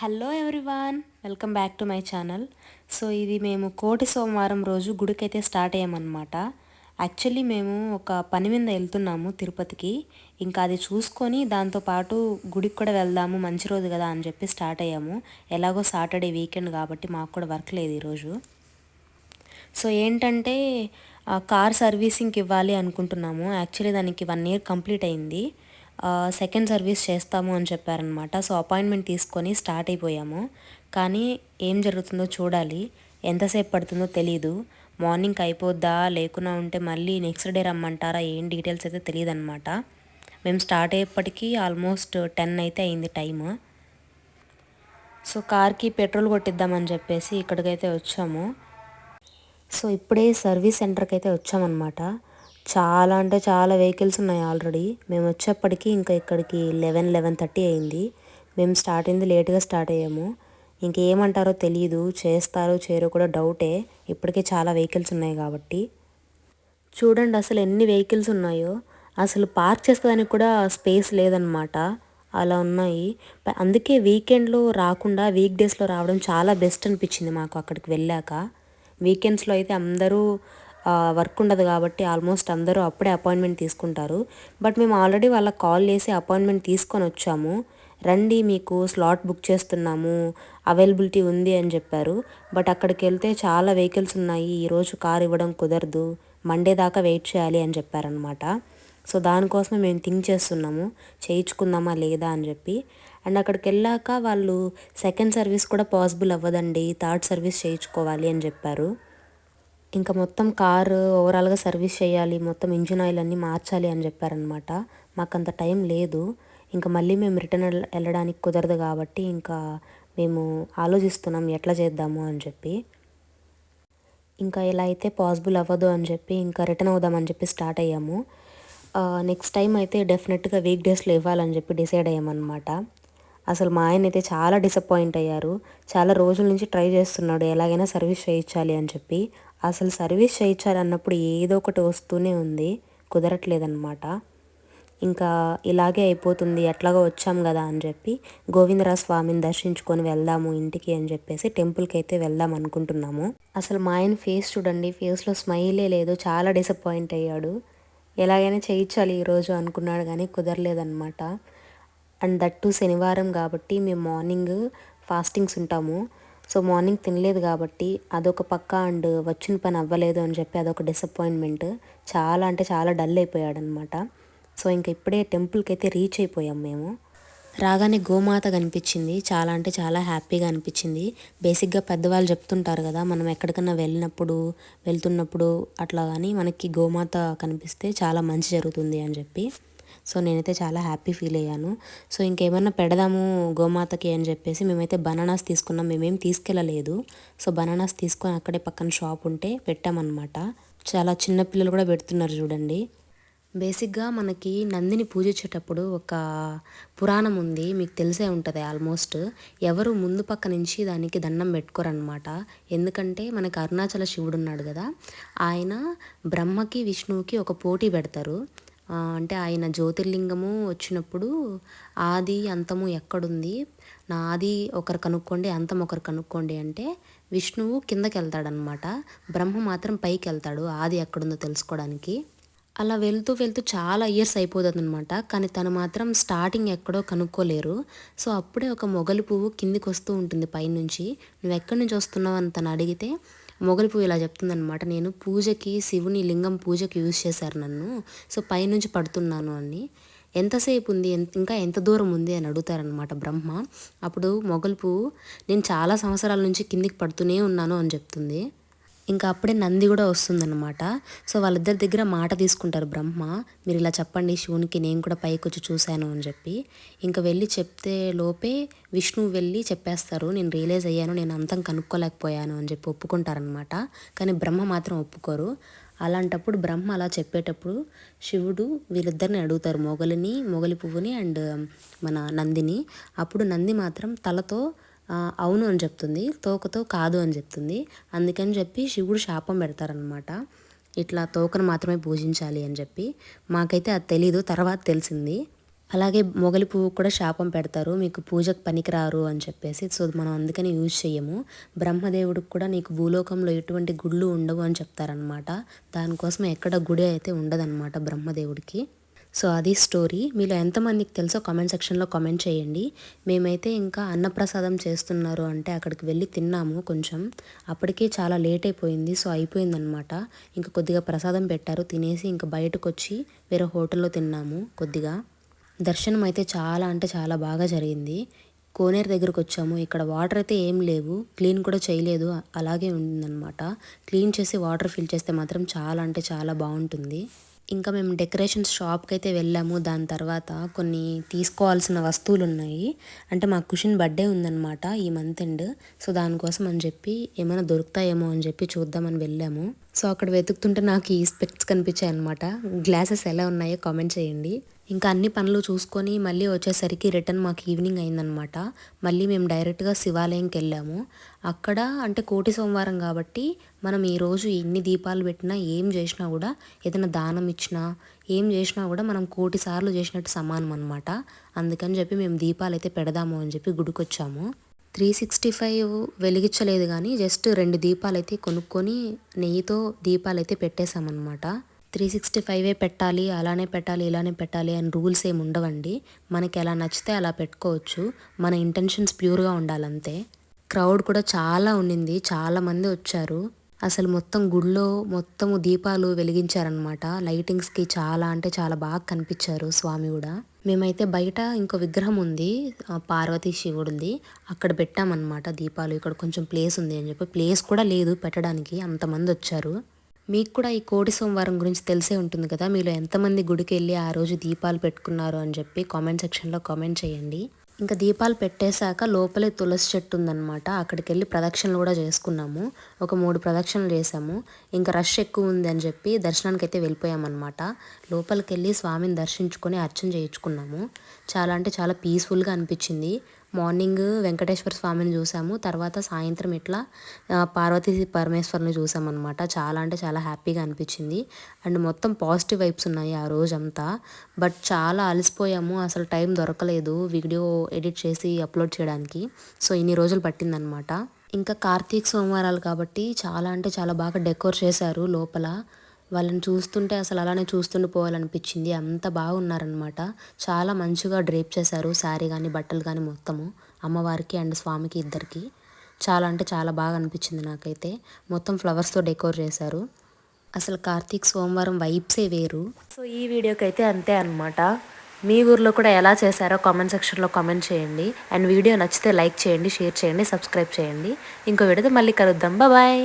Hello everyone welcome back to my channel so ఇది మేము కోటి సోమవారం రోజు గుడికైతే స్టార్ట్ అయ్యామన్నమాట. యాక్చువల్లీ మేము ఒక పని మీద వెళ్తున్నాము తిరుపతికి. ఇంకా అది చూసుకొని దాంతోపాటు గుడికి కూడా వెళ్దాము మంచి రోజు కదా అని చెప్పి స్టార్ట్ అయ్యాము. ఎలాగో సాటర్డే వీకెండ్ కాబట్టి మాకు కూడా వర్క్ లేదు ఈరోజు సో ఏంటంటే కార్ సర్వీసింగ్కి ఇవ్వాలి అనుకుంటున్నాము. యాక్చువల్లీ దానికి వన్ ఇయర్ కంప్లీట్ అయింది. సెకండ్ సర్వీస్ చేస్తాము అని చెప్పారనమాట సో అపాయింట్మెంట్ తీసుకొని స్టార్ట్ అయిపోయాము. కానీ ఏం జరుగుతుందో చూడాలి. ఎంతసేపు పడుతుందో తెలీదు. మార్నింగ్ అయిపోద్దా? లేకున్నా ఉంటే మళ్ళీ నెక్స్ట్ డే రమ్మంటారా? ఏం డీటెయిల్స్ అయితే తెలియదు అనమాట మేము స్టార్ట్ అయ్యేప్పటికీ ఆల్మోస్ట్ టెన్ అయితే అయింది టైము సో కార్కి పెట్రోల్ కొట్టిద్దామని చెప్పేసి ఇక్కడికైతే వచ్చాము. సో ఇప్పుడే సర్వీస్ సెంటర్కి అయితే వచ్చామన్నమాట. చాలా అంటే చాలా వెహికల్స్ ఉన్నాయి ఆల్రెడీ మేము వచ్చేప్పటికి ఇంకా ఇక్కడికి లెవెన్ లెవెన్ థర్టీ అయింది. మేము స్టార్ట్ అయింది లేట్గా స్టార్ట్ అయ్యాము. ఇంకేమంటారో తెలియదు చేస్తారో చేయరో కూడా డౌటే ఇప్పటికే చాలా వెహికల్స్ ఉన్నాయి కాబట్టి. చూడండి అసలు ఎన్ని వెహికల్స్ ఉన్నాయో. అసలు పార్క్ చేసుకోవడానికి కూడా స్పేస్ లేదనమాట అలా ఉన్నాయి. అందుకే వీకెండ్లో రాకుండా వీక్ డేస్లో రావడం చాలా బెస్ట్ అనిపించింది మాకు అక్కడికి వెళ్ళాక. వీకెండ్స్లో అయితే అందరూ వర్క్ ఉండదు కాబట్టి ఆల్మోస్ట్ అందరూ అప్పుడే అపాయింట్మెంట్ తీసుకుంటారు. బట్ మేము ఆల్రెడీ వాళ్ళకి కాల్ చేసి అపాయింట్మెంట్ తీసుకొని వచ్చాము. రండి మీకు స్లాట్ బుక్ చేస్తున్నాము అవైలబిలిటీ ఉంది అని చెప్పారు. బట్ అక్కడికి వెళ్తే చాలా వెహికల్స్ ఉన్నాయి ఈరోజు కార్ ఇవ్వడం కుదరదు మండే దాకా వెయిట్ చేయాలి అని చెప్పారనమాట సో దానికోసమే మేము థింక్ చేస్తున్నాము చేయించుకుందామా లేదా అని చెప్పి. అండ్ అక్కడికి వెళ్ళాక వాళ్ళు సెకండ్ సర్వీస్ కూడా పాసిబుల్ అవ్వదండి థర్డ్ సర్వీస్ చేయించుకోవాలి అని చెప్పారు. ఇంకా మొత్తం కారు ఓవరాల్గా సర్వీస్ చేయాలి మొత్తం ఇంజిన్ ఆయిల్ అన్నీ మార్చాలి అని చెప్పారనమాట మాకు అంత టైం లేదు. ఇంకా మళ్ళీ మేము రిటర్న్ వెళ్ళడానికి కుదరదు కాబట్టి ఇంకా మేము ఆలోచిస్తున్నాం ఎట్లా చేద్దాము అని చెప్పి. ఇంకా ఇలా అయితే పాసిబుల్ అవ్వదు అని చెప్పి ఇంకా రిటర్న్ అవుదామని చెప్పి స్టార్ట్ అయ్యాము. నెక్స్ట్ టైం అయితే డెఫినెట్గా వీక్ డేస్లో ఇవ్వాలని చెప్పి డిసైడ్ అయ్యామన్నమాట. అసలు మా ఆయన అయితే చాలా డిసప్పాయింట్ అయ్యారు. చాలా రోజుల నుంచి ట్రై చేస్తున్నాడు ఎలాగైనా సర్వీస్ చేయించాలి అని చెప్పి. అసలు సర్వీస్ చేయించాలి అన్నప్పుడు ఏదో ఒకటి వస్తూనే ఉంది కుదరట్లేదన్నమాట. ఇంకా ఇలాగే అయిపోతుంది ఎట్లాగో వచ్చాం కదా అని చెప్పి గోవిందరాజ స్వామిని దర్శించుకొని వెళ్దాము ఇంటికి అని చెప్పేసి టెంపుల్కి అయితే వెళ్దాం అనుకుంటున్నాము. అసలు మా ఆయన ఫేస్ చూడండి ఫేస్లో స్మైలే లేదు చాలా డిసప్పాయింట్ అయ్యాడు. ఎలాగైనా చేయించాలి ఈరోజు అనుకున్నాడు కానీ కుదరలేదన్నమాట. అండ్ దట్టు శనివారం కాబట్టి మేము మార్నింగ్ ఫాస్టింగ్స్ ఉంటాము. సో మార్నింగ్ తినలేదు కాబట్టి అదొక పక్క అండ్ వచ్చిన పని అవ్వలేదు అని చెప్పి అదొక డిసప్పాయింట్మెంట్ చాలా అంటే చాలా డల్ అయిపోయాడనమాట. సో ఇంక ఇప్పుడే టెంపుల్కి అయితే రీచ్ అయిపోయాం మేము. రాగానే గోమాత కనిపించింది. చాలా అంటే చాలా హ్యాపీగా అనిపించింది. బేసిక్గా పెద్దవాళ్ళు చెప్తుంటారు కదా మనం ఎక్కడికన్నా వెళ్ళినప్పుడు వెళ్తున్నప్పుడు అట్లా కానీ మనకి గోమాత కనిపిస్తే చాలా మంచి జరుగుతుంది అని చెప్పి. సో నేనైతే చాలా హ్యాపీ ఫీల్ అయ్యాను. సో ఇంకేమన్నా పెడదాము గోమాతకి అని చెప్పేసి మేమైతే బనానాస్ తీసుకున్నాం. మేమేం తీసుకెళ్ళలేదు. సో బనానాస్ తీసుకొని అక్కడే పక్కన షాప్ ఉంటే పెట్టామన్నమాట. చాలా చిన్న పిల్లలు కూడా పెడుతున్నారు చూడండి. బేసిక్గా మనకి నందిని పూజించేటప్పుడు ఒక పురాణం ఉంది. మీకు తెలిసే ఉంటుంది ఆల్మోస్ట్. ఎవరు ముందు పక్క నుంచి దానికి దండం పెట్టుకోరనమాట ఎందుకంటే మనకి అరుణాచల శివుడు ఉన్నాడు కదా. ఆయన బ్రహ్మకి విష్ణువుకి ఒక పోటీ పెడతారు. అంటే ఆయన జ్యోతిర్లింగము వచ్చినప్పుడు ఆది అంతము ఎక్కడుంది? నా ఆది ఒకరు కనుక్కోండి అంతం ఒకరు కనుక్కోండి అంటే విష్ణువు కిందకి వెళ్తాడనమాట బ్రహ్మ మాత్రం పైకి వెళ్తాడు ఆది ఎక్కడుందో తెలుసుకోవడానికి. అలా వెళ్తూ వెళ్తూ చాలా ఇయర్స్ అయిపోతుంది అనమాట కానీ తను మాత్రం స్టార్టింగ్ ఎక్కడో కనుక్కోలేరు. సో అప్పుడే ఒక మొగలి పువ్వు కిందికి వస్తూ ఉంటుంది పైనుంచి. నువ్వు ఎక్కడి నుంచి వస్తున్నావు అని తను అడిగితే మొగలి పువ్వు ఇలా చెప్తుందనమాట నేను పూజకి శివుని లింగం పూజకి యూజ్ చేశారు నన్ను. సో పైనుంచి పడుతున్నాను అని. ఎంతసేపు ఉంది? ఇంకా ఎంత దూరం ఉంది అని అడుగుతారనమాట బ్రహ్మ. అప్పుడు మొగలి పువ్వు నేను చాలా సంవత్సరాల నుంచి కిందికి పడుతూనే ఉన్నాను అని చెప్తుంది. ఇంకా అప్పుడే నంది కూడా వస్తుందన్నమాట. సో వాళ్ళిద్దరి దగ్గర మాట తీసుకుంటారు బ్రహ్మ మీరు ఇలా చెప్పండి శివునికి నేను కూడా పైకి వచ్చి చూశాను అని చెప్పి. ఇంకా వెళ్ళి చెప్తే లోపే విష్ణువు వెళ్ళి చెప్పేస్తారు నేను రియలైజ్ అయ్యాను నేను అంతం కనుక్కోలేకపోయాను అని చెప్పి ఒప్పుకుంటారనమాట కానీ బ్రహ్మ మాత్రం ఒప్పుకోరు. అలాంటప్పుడు బ్రహ్మ అలా చెప్పేటప్పుడు శివుడు వీళ్ళిద్దరిని అడుగుతారు మొగలిని మొగలి పువ్వుని అండ్ మన నందిని. అప్పుడు నంది మాత్రం తలతో అవును అని చెప్తుంది. తోకతో కాదు అని చెప్తుంది. అందుకని చెప్పి శివుడు శాపం పెడతారనమాట ఇట్లా తోకను మాత్రమే పూజించాలి అని చెప్పి. మాకైతే అది తెలీదు తర్వాత తెలిసింది. అలాగే మొగలి పువ్వు కూడా శాపం పెడతారు. మీకు పూజకు పనికిరారు అని చెప్పేసి. సో మనం అందుకని యూజ్ చెయ్యము. బ్రహ్మదేవుడికి కూడా నీకు భూలోకంలో ఎటువంటి గుళ్ళు ఉండవు అని చెప్తారనమాట దానికోసం ఎక్కడ గుడి అయితే ఉండదన్నమాట బ్రహ్మదేవుడికి. సో అది స్టోరీ. మీలో ఎంతమందికి తెలుసో కామెంట్ సెక్షన్లో కామెంట్ చేయండి. మేమైతే ఇంకా అన్నప్రసాదం చేస్తున్నారు అంటే అక్కడికి వెళ్ళి తిన్నాము కొంచెం. అప్పటికే చాలా లేట్ అయిపోయింది సో అయిపోయిందనమాట ఇంకా కొద్దిగా ప్రసాదం పెట్టారు తినేసి ఇంకా బయటకు వచ్చి వేరే హోటల్లో తిన్నాము కొద్దిగా. దర్శనం అయితే చాలా అంటే చాలా బాగా జరిగింది. కోనేరు దగ్గరకు వచ్చాము ఇక్కడ వాటర్ అయితే ఏం లేవు. క్లీన్ కూడా చేయలేదు. అలాగే ఉందన్నమాట. క్లీన్ చేసి వాటర్ ఫిల్ చేస్తే మాత్రం చాలా అంటే చాలా బాగుంటుంది. ఇంకా మేము డెకరేషన్ షాప్కి అయితే వెళ్ళాము. దాని తర్వాత కొన్ని తీసుకోవాల్సిన వస్తువులు ఉన్నాయి అంటే మా కుషన్ బర్త్డే ఉందన్నమాట ఈ మంత్ ఎండ్. సో దానికోసం అని చెప్పి ఏమైనా దొరుకుతాయేమో అని చెప్పి చూద్దామని వెళ్ళాము. సో అక్కడ వెతుకుతుంటే నాకు ఈ స్పెక్ట్స్ కనిపించాయి అనమాట గ్లాసెస్ ఎలా ఉన్నాయో కామెంట్ చేయండి. ఇంకా అన్ని పనులు చూసుకొని మళ్ళీ వచ్చేసరికి రిటర్న్ మాకు ఈవినింగ్ అయిందనమాట. మళ్ళీ మేము డైరెక్ట్గా శివాలయంకి వెళ్ళాము. అక్కడ అంటే కోటి సోమవారం కాబట్టి మనం ఈరోజు ఎన్ని దీపాలు పెట్టినా ఏం చేసినా కూడా ఏదైనా దానం ఇచ్చినా ఏం చేసినా కూడా మనం కోటి సార్లు చేసినట్టు సమానం అనమాట అందుకని చెప్పి మేము దీపాలు అయితే పెడదాము అని చెప్పి గుడికొచ్చాము. త్రీ సిక్స్టీ ఫైవ్ వెలిగించలేదు కానీ జస్ట్ రెండు దీపాలు అయితే కొనుక్కొని నెయ్యితో దీపాలు అయితే పెట్టేశామన్నమాట. త్రీ సిక్స్టీ ఫైవే పెట్టాలి అలానే పెట్టాలి ఇలానే పెట్టాలి అని రూల్స్ ఏమి ఉండవండి. మనకి ఎలా నచ్చితే అలా పెట్టుకోవచ్చు. మన ఇంటెన్షన్స్ ప్యూర్గా ఉండాలంతే. క్రౌడ్ కూడా చాలా ఉండింది. చాలా మంది వచ్చారు. అసలు మొత్తం గుడిలో మొత్తము దీపాలు వెలిగించారనమాట లైటింగ్స్కి చాలా అంటే చాలా బాగా కనిపించారు స్వామి కూడా. మేమైతే బయట ఇంకో విగ్రహం ఉంది పార్వతీ శివుడిది. అక్కడ పెట్టామన్నమాట దీపాలు. ఇక్కడ కొంచెం ప్లేస్ ఉంది అని చెప్పి. ప్లేస్ కూడా లేదు పెట్టడానికి. అంతమంది వచ్చారు. మీకు కూడా ఈ కోటి సోమవారం గురించి తెలిసే ఉంటుంది కదా. మీలో ఎంతమంది గుడికి వెళ్ళి ఆ రోజు దీపాలు పెట్టుకున్నారు అని చెప్పి కామెంట్ సెక్షన్లో కామెంట్ చేయండి. ఇంకా దీపాలు పెట్టేశాక లోపలే తులసి చెట్టు ఉందన్నమాట. అక్కడికి వెళ్ళి ప్రదక్షిణలు కూడా చేసుకున్నాము. ఒక మూడు ప్రదక్షిణలు చేసాము ఇంకా రష్ ఎక్కువ ఉంది అని చెప్పి దర్శనానికి అయితే వెళ్ళిపోయామన్నమాట. లోపలికి వెళ్ళి స్వామిని దర్శించుకొని అర్చన చేయించుకున్నాము. చాలా అంటే చాలా పీస్ఫుల్గా అనిపించింది. మార్నింగ్ వెంకటేశ్వర స్వామిని చూసాము. తర్వాత సాయంత్రం ఇట్లా పార్వతీ పరమేశ్వరిని చూసామన్నమాట. చాలా అంటే చాలా హ్యాపీగా అనిపించింది. అండ్ మొత్తం పాజిటివ్ వైబ్స్ ఉన్నాయి ఆ రోజంతా. బట్ చాలా అలసిపోయాము. అసలు టైం దొరకలేదు వీడియో ఎడిట్ చేసి అప్లోడ్ చేయడానికి. సో ఇన్ని రోజులు పట్టిందనమాట ఇంకా కార్తీక్ సోమవారాలు కాబట్టి చాలా అంటే చాలా బాగా డెకోర్ చేశారు లోపల. వాళ్ళని చూస్తుంటే అసలు అలానే చూస్తుండి పోవాలనిపించింది. అంత బాగున్నారనమాట చాలా మంచిగా డ్రేప్ చేశారు శారీ కానీ బట్టలు కానీ మొత్తము. అమ్మవారికి అండ్ స్వామికి ఇద్దరికి. చాలా అంటే చాలా బాగా అనిపించింది నాకైతే. మొత్తం ఫ్లవర్స్తో డెకోర్ చేశారు. అసలు కార్తీక్ సోమవారం వైబ్సే వేరు. సో ఈ వీడియోకి అయితే అంతే అనమాట మీ ఊర్లో కూడా ఎలా చేశారో కామెంట్ సెక్షన్లో కామెంట్ చేయండి. అండ్ వీడియో నచ్చితే లైక్ చేయండి షేర్ చేయండి సబ్స్క్రైబ్ చేయండి. ఇంకో వీడియోతో మళ్ళీ కలుద్దాం. బాయ్.